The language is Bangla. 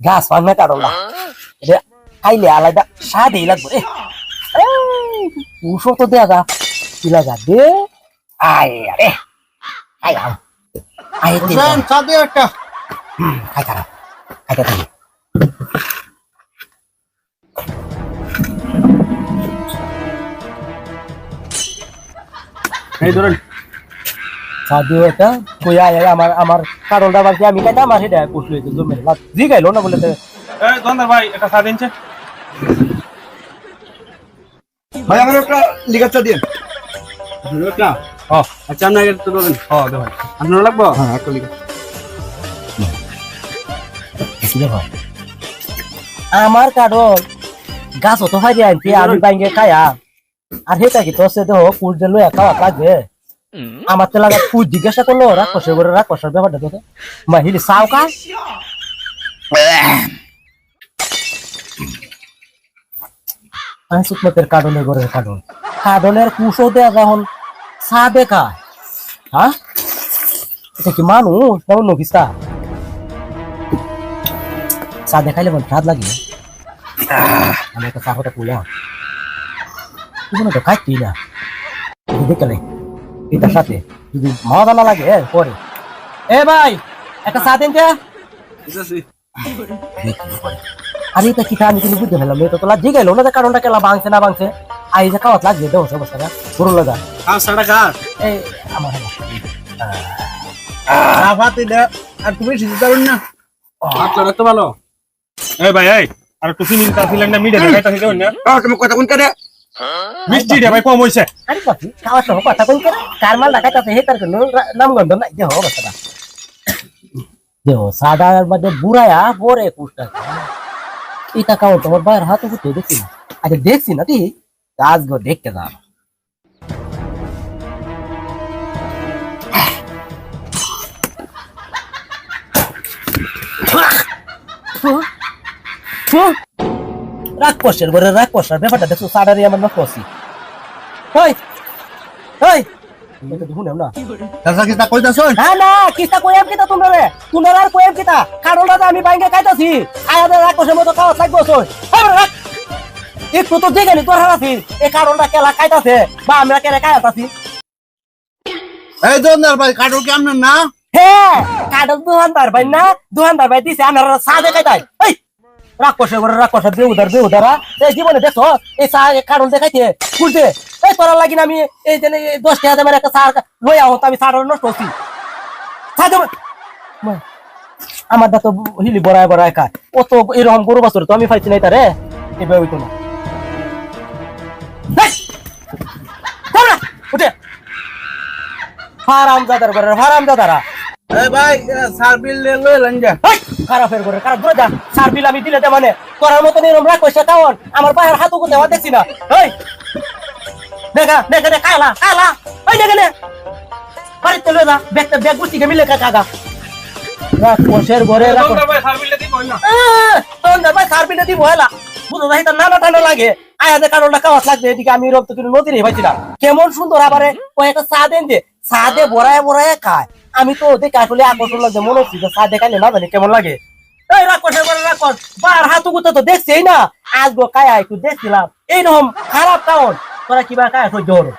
গাছ পান্না কাটলা এটা খাইলে আলাদা স্বাদই লাগবে উষো তো দেয়া যা কি লাগা দে আয় আরে আয় আয় হোসেন একটা খাই খারাপ খাইতে থাকি এই ধরেন সাধু এটা কই আয় আয় আমার আমার কারণটা বাকি আমি খাইতে আমার সেটা কুসু হয়েছে জমে। জি গাইলো না বলে তো। এই দোকানদার ভাই একটা চা দিনছে ভাই আমার একটা লিগার চা দিন একটা ও আচ্ছা আপনাকে একটু দেবেন ও দে ভাই। আপনার লাগবো? হ্যাঁ একটা লিগার আমার কারণ গাছ অত ফাইরে আনছি আমি বাইঙ্গে খায়া। আর সেটা কি তোর সাথে হোক কুল দিল একা লাগবে। আমার তো লাগা তুই জিজ্ঞাসা করল রাক্ষসের করে রাক্ষসের ব্যাপারটা তো মাহিলি চাও কা? সুকমতের কারণে করে কারণ কারণের কুশো দেয়া যখন চা দেখা হ্যাঁ? এটা কি মানুষ? না অন্য কিস্তা চা দেখাইলে মন স্বাদ লাগে। আমি চা হতে পুলাম তুমি তো খাইতি না। দেখলে এটার সাথে। যদি না লাগে পরে। এ ভাই একটা চা দিন আরে এটা কি আমি কিন্তু বুঝতে পেলাম এটা তো লাগ গেল। না যে কারণটা কেলা ভাঙছে না ভাঙছে আই যে খাওয়াত লাগবে দেহ সে অবস্থাটা পুরো লাগা। এই আমার আর তুমি সিদ্ধ পারবেন না। আপনারা তো ভালো। এই ভাই এই আর একটু চিনি তা ছিলেন না মিডিয়া দেখাইতা দিতে না? তুমি কথা কোন করে? মিষ্টি দে ভাই কম হইছে। আরে বাকি খাওয়ার সময় কথা কোন করে কার মাল দেখাইতাছে হে তার কোনো নাম গন্ধ নাই। দেহ অবস্থাটা দেহ সাদার মধ্যে বুড়ায়া পরে কুষ্টা। এটা কাও তোমার বাইরের হাতে ফুটে দেখছি না। আচ্ছা দেখছি না তুই আজ গো দেখতে যা রাগ কষের ঘরে রাগ কষার ব্যাপারটা দেখছ সাদারি আমার হই হই আমি বাইঙ্গে খাইতাছি। আয়াদের রাগ কষের মতো খাওয়া থাকব সই রাখ একটু তো দেখে নি তোর হারাছি। এই কারণটা কেলা খাইতাছে বা আমরা কেলা খাইতাছি এই দোকানদার ভাই কাটল কি আপনার না? হ্যাঁ কাডল দোকানদার ভাই না দোকানদার ভাই দিছে আমার চা দেখাই তাই এই রাক্ষসের ঘরে রাক্ষসের বেউদার বেউদারা এই জীবনে দেখছ এই চা কারণ দেখাইতে খুলতে এই তোরা লাগিন আমি এই যে দশ টাকা দামের একটা চা লই আহ আমি চাটা নষ্ট মা, আমার দা তো হিলি বড়ায় বড়ায় খায়। ও তো এরকম গরু বছর তো আমি পাইছি নাই তারে। এবার হইতো না। দেখ! উঠে। ফারাম দাদার ঘরে ফারাম দাদারা ভাই সার বিল লই লন যা হেই, খারাপের করে খারাপ করে যা সার বিল আমি দিলে মানে। করার মতো এরম রাখ পয়সা আমার পায়ের হাতও আমার দেখছি না। ওই দেখা দেখা দেখা কালা কালা ওই দেখে নে। বাড়িতে লো যা ব্যাগটা ব্যাগ গুছিয়ে মিলে কাকা গা রাখ পয়সার ঘরে রাখ। দোকানদার ভাই সার্ভিসটা দিই কই না। তখন ভাই সার বিলে দিব হেলা। বুঝো না তার নানা টানা লাগে। আয়াদের কারণটা লাগবে, এদিকে আমি না কেমন সুন্দর আবার কয়েকটা চা দেন যে, চা দে বড়ায় বড়ায় খায়। আমি তো দেখে আসলে আকর্ষণ লাগছে মনে হচ্ছে চা দেখাইলে না জানি কেমন লাগে। এই গুতে তো দেখছেই না। আজ গো কায়া একটু দেখছিলাম। এইরকম খারাপ কারণ, তোরা কিবা কায়া সহ্য হলো